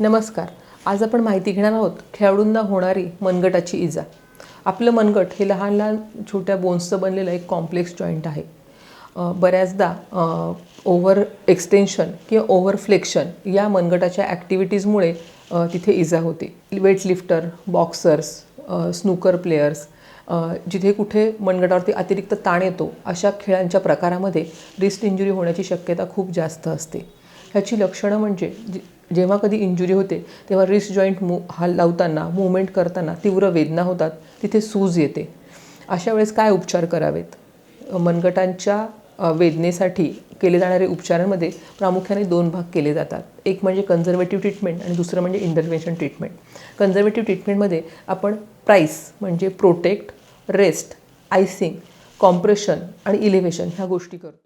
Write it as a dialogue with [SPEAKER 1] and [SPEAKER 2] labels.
[SPEAKER 1] नमस्कार. आज आपण माहिती घेणार आहोत खेळाडूंना होणारी मनगटाची इजा. आपलं मनगट हे लहान लहान छोट्या बोन्सचं बनलेलं एक कॉम्प्लेक्स जॉईंट आहे. बऱ्याचदा ओव्हर एक्सटेन्शन किंवा ओव्हर फ्लेक्शन या मनगटाच्या ॲक्टिव्हिटीजमुळे तिथे इजा होते. वेटलिफ्टर बॉक्सर्स स्नूकर प्लेयर्स जिथे कुठे मनगटावरती अतिरिक्त ताण येतो अशा खेळांच्या प्रकारामध्ये रिस्ट इंजुरी होण्याची शक्यता खूप जास्त असते. ह्याची लक्षणं म्हणजे जेव्हा कधी इंजुरी होते तेव्हा रिस्ट जॉईंट मू हाल लावताना मुवमेंट करताना तीव्र वेदना होतात तिथे सूज येते. अशा वेळेस काय उपचार करावेत? मनगटांच्या वेदनेसाठी केले जाणारे उपचारांमध्ये प्रामुख्याने दोन भाग केले जातात. एक म्हणजे कन्झर्वेटिव्ह ट्रीटमेंट आणि दुसरं म्हणजे इंटरव्हेन्शन ट्रीटमेंट कन्झर्वेटिव्ह ट्रीटमेंटमध्ये आपण प्राईस म्हणजे प्रोटेक्ट रेस्ट आयसिंग कॉम्प्रेशन आणि इलिव्हेशन ह्या गोष्टी करतो.